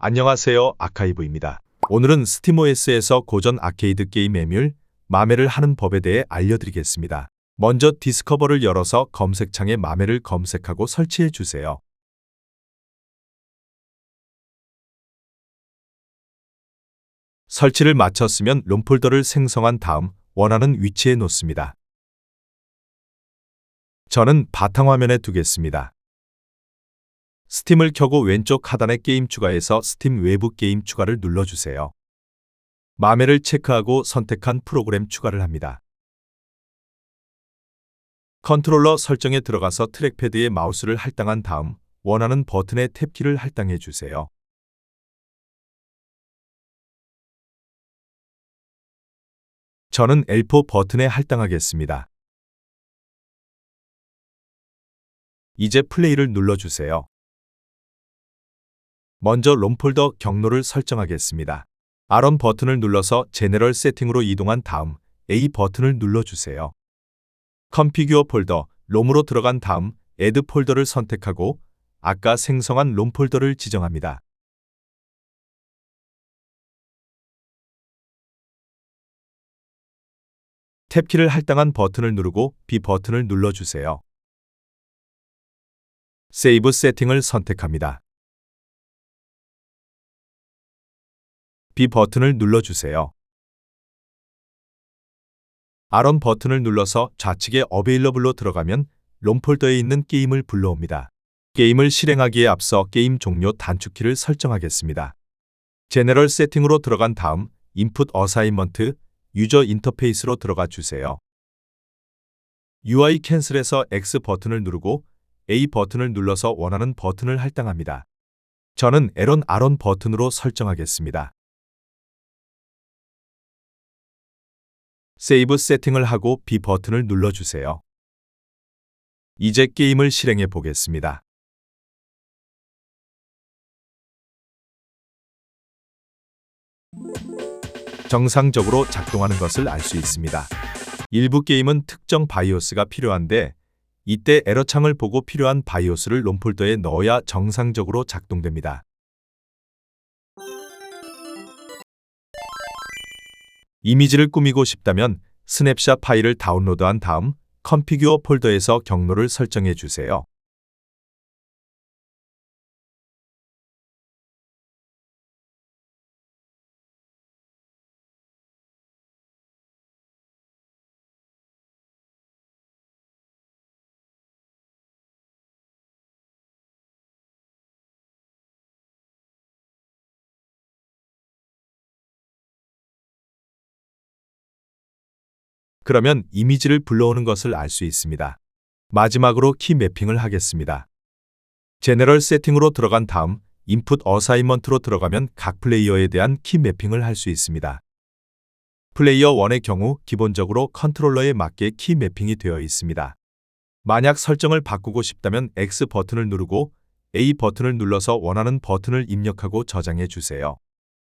안녕하세요. 아카이브입니다. 오늘은 스팀OS에서 고전 아케이드 게임 매물 마매를 하는 법에 대해 알려드리겠습니다. 먼저 디스커버를 열어서 검색창에 마매를 검색하고 설치해 주세요. 설치를 마쳤으면 롬 폴더를 생성한 다음 원하는 위치에 놓습니다. 저는 바탕화면에 두겠습니다. 스팀을 켜고 왼쪽 하단의 게임 추가에서 스팀 외부 게임 추가를 눌러주세요. 마매를 체크하고 선택한 프로그램 추가를 합니다. 컨트롤러 설정에 들어가서 트랙패드에 마우스를 할당한 다음 원하는 버튼의 탭키를 할당해 주세요. 저는 L4 버튼에 할당하겠습니다. 이제 플레이를 눌러주세요. 먼저 롬폴더 경로를 설정하겠습니다. R1 버튼을 눌러서 제네럴 세팅으로 이동한 다음 A 버튼을 눌러주세요. 컴피규어 폴더 롬으로 들어간 다음 애드 폴더를 선택하고 아까 생성한 롬 폴더를 지정합니다. 탭키를 할당한 버튼을 누르고 B 버튼을 눌러주세요. 세이브 세팅을 선택합니다. B 버튼을 눌러주세요. R1 버튼을 눌러서 좌측에 어베일러블로 들어가면 롬 폴더에 있는 게임을 불러옵니다. 게임을 실행하기에 앞서 게임 종료 단축키를 설정하겠습니다. 제너럴 세팅으로 들어간 다음 인풋 어사이먼트 유저 인터페이스로 들어가 주세요. UI 캔슬에서 X 버튼을 누르고 A 버튼을 눌러서 원하는 버튼을 할당합니다. 저는 L1 R1 버튼으로 설정하겠습니다. 세이브 세팅을 하고 B 버튼을 눌러주세요. 이제 게임을 실행해 보겠습니다. 정상적으로 작동하는 것을 알 수 있습니다. 일부 게임은 특정 바이오스가 필요한데 이때 에러창을 보고 필요한 바이오스를 롬폴더에 넣어야 정상적으로 작동됩니다. 이미지를 꾸미고 싶다면 스냅샷 파일을 다운로드한 다음 컴피규어 폴더에서 경로를 설정해 주세요. 그러면 이미지를 불러오는 것을 알 수 있습니다. 마지막으로 키 매핑을 하겠습니다. 제너럴 세팅으로 들어간 다음 인풋 어사이먼트로 들어가면 각 플레이어에 대한 키 매핑을 할 수 있습니다. 플레이어 1의 경우 기본적으로 컨트롤러에 맞게 키 매핑이 되어 있습니다. 만약 설정을 바꾸고 싶다면 X 버튼을 누르고 A 버튼을 눌러서 원하는 버튼을 입력하고 저장해 주세요.